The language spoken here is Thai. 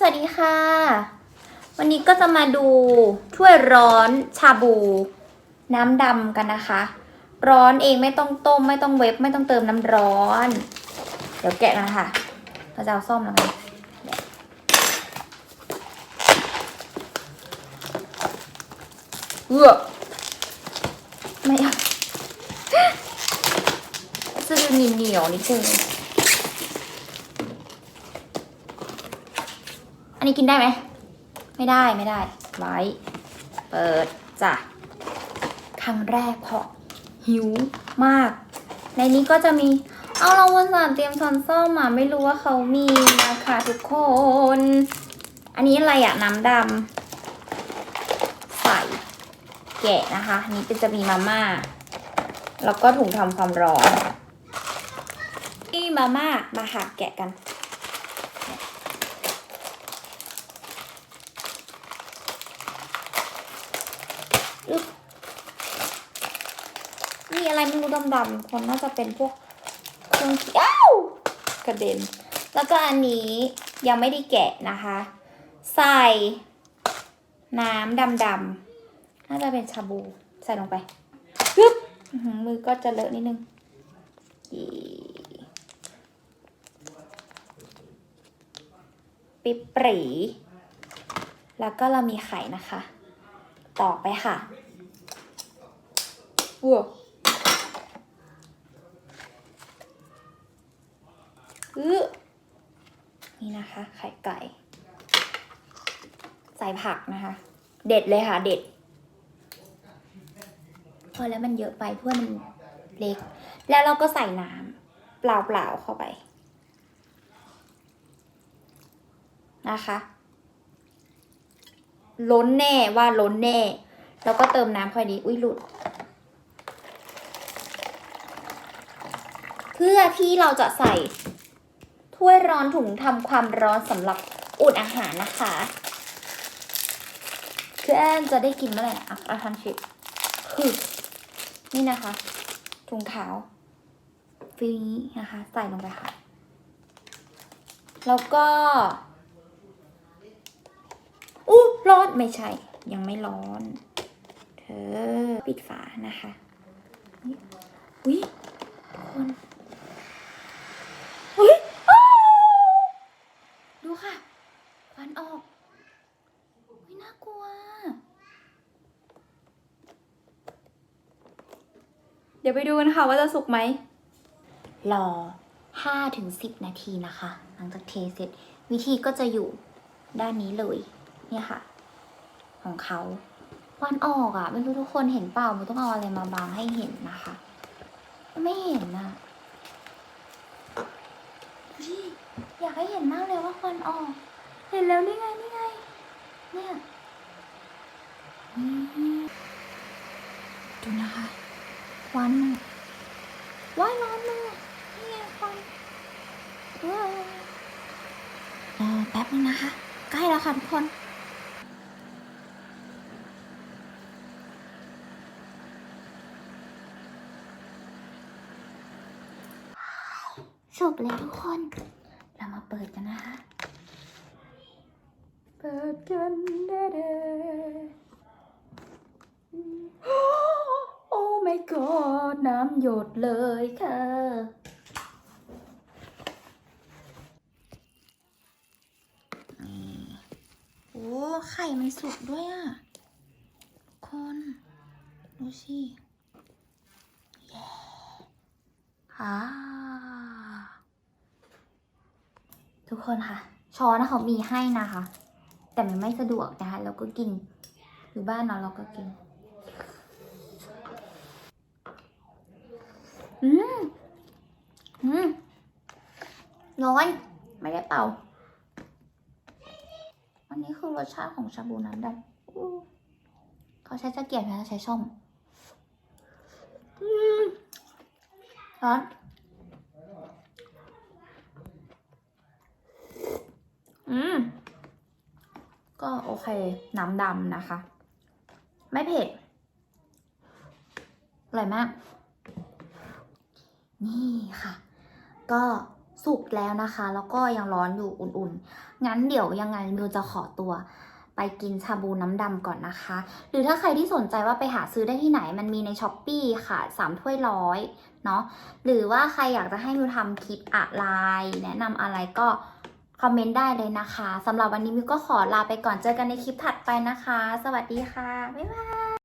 สวัสดีค่ะ วันนี้ก็จะมาดูถ้วยร้อนชาบู น้ำดำกันนะคะ ร้อนเองไม่ต้องต้ม ไม่ต้องเวฟไม่ต้องเติมน้ำร้อน เดี๋ยวแกะกันค่ะเราจะเอาซ่อมแล้วกันเอือไม่เอาจะดูเหนียวนิดนึง นนี้กินได้ไหม ไม่ได้ไม่ได้ ไว้ เปิดจ้ะ ครั้งแรกเพราะหิวมาก ในนี้ก็จะมี เอาเราวันสานเตรียมช้อนส้อมมาไม่รู้ว่าเขามีนะคะทุกคน อันนี้อะไรอะน้ำดำใส่แกะนะคะ นี้เป็นจะมีมาม่า แล้วก็ถุงทำความร้อนนี่มาม่า มาค่ะแกะกัน อึ๊บมีอะไรไม่รู้ ดำๆคนน่าจะเป็นพวกเครื่องเคี้ยวกระเด็น แล้วก็อันนี้ยังไม่ได้แกะนะคะ ใส่น้ำดำๆน่าจะเป็นชาบูใส่ลงไปปึ๊บมือก็จะเลอะนิดนึงอีปิปรีแล้วก็เรามีไข่นะคะ ต่อไปค่ะวัว อื้อนี่นะคะ ไข่ไก่ ใส่ผักนะคะ เด็ดเลยค่ะ เด็ด พอแล้วมันเยอะไปเพื่อมันเล็ก แล้วเราก็ใส่น้ำเปล่าๆเข้าไป นะคะ ล้นแน่ว่าล้นแน่ แล้วก็เติมน้ำค่อยดีอุ้ยหลุด เพื่อที่เราจะใส่ ถ้วยร้อนถุงทำความร้อนสำหรับอุ่นอาหารนะคะคือแอนจะได้กินเมื่อไหร่นะอะอาทันชิคือนี่นะคะถุงเท้าฟีนี้นะคะ ใส่ลงไปค่ะ แล้วก็อู้ร้อนไม่ใช่ ยังไม่ร้อน เธอ ปิดฝานะคะอุ้ยทุกคนอุ้ยอ้าวดูค่ะควันออกอุ้ยน่ากลัว เดี๋ยวไปดูกันค่ะว่าจะสุกไหม รอ5ถึง10 นาทีนะคะ หลังจากเทเสร็จ วิธีก็จะอยู่ด้านนี้เลย เนี่ยค่ะ ของเขาควันออกอะ่ะ ไม่รู้ทุกคนเห็นเปล่ามันต้องเอาอะไรมาบังให้เห็นนะคะ ไม่เห็นนะดูดิอยากให้เห็นมากเลยว่าควันออก เห็นแล้วนี่ไงนี่ไง เนี่ยดูนะคะ ควันอะว้ายร้อนเลยอะนี่ไงควันว้าวรอแป๊บนึงนะคะ ใกล้แล้วค่ะทุกคนจบแล้วทุกคน เรามาเปิดกันนะคะ เปิดกันเด้ๆโอ้ my god น้ำหยดเลยค่ะ โอ้ไข่มันสุกด้วยอะทุกคน ดูสิเย้อ่าทุกคนค่ะ ช้อนนะเขามีให้นะคะ แต่มันไม่สะดวกนะคะ เราก็กิน อยู่บ้านเนาะเราก็กิน อืมอืมร้อนไม่ได้เป่า อันนี้คือรสชาติของชาบูน้ำดำเขาใช้ตะเกียบนะใช้ช่อมอืมร้อนอืม ก็โอเค น้ำดำนะคะ ไม่เผ็ดอร่อยมาก นี่ค่ะ ก็สุกแล้วนะคะ แล้วก็ยังร้อนอยู่อุ่นๆ งั้นเดี๋ยวยังไงมิวจะขอตัว ไปกินชาบูน้ำดำก่อนนะคะ หรือถ้าใครที่สนใจว่าไปหาซื้อได้ที่ไหนมันมีในช้อปปีค่ะสามถ้วยร้อยเนาะหรือว่าใครอยากจะให้มิวทำคลิปอะไร แนะนำอะไรก็คอมเมนต์ได้เลยนะคะสำหรับวันนี้มิวก็ขอลาไปก่อนเจอกันในคลิปถัดไปนะคะ สวัสดีค่ะ บ๊ายบาย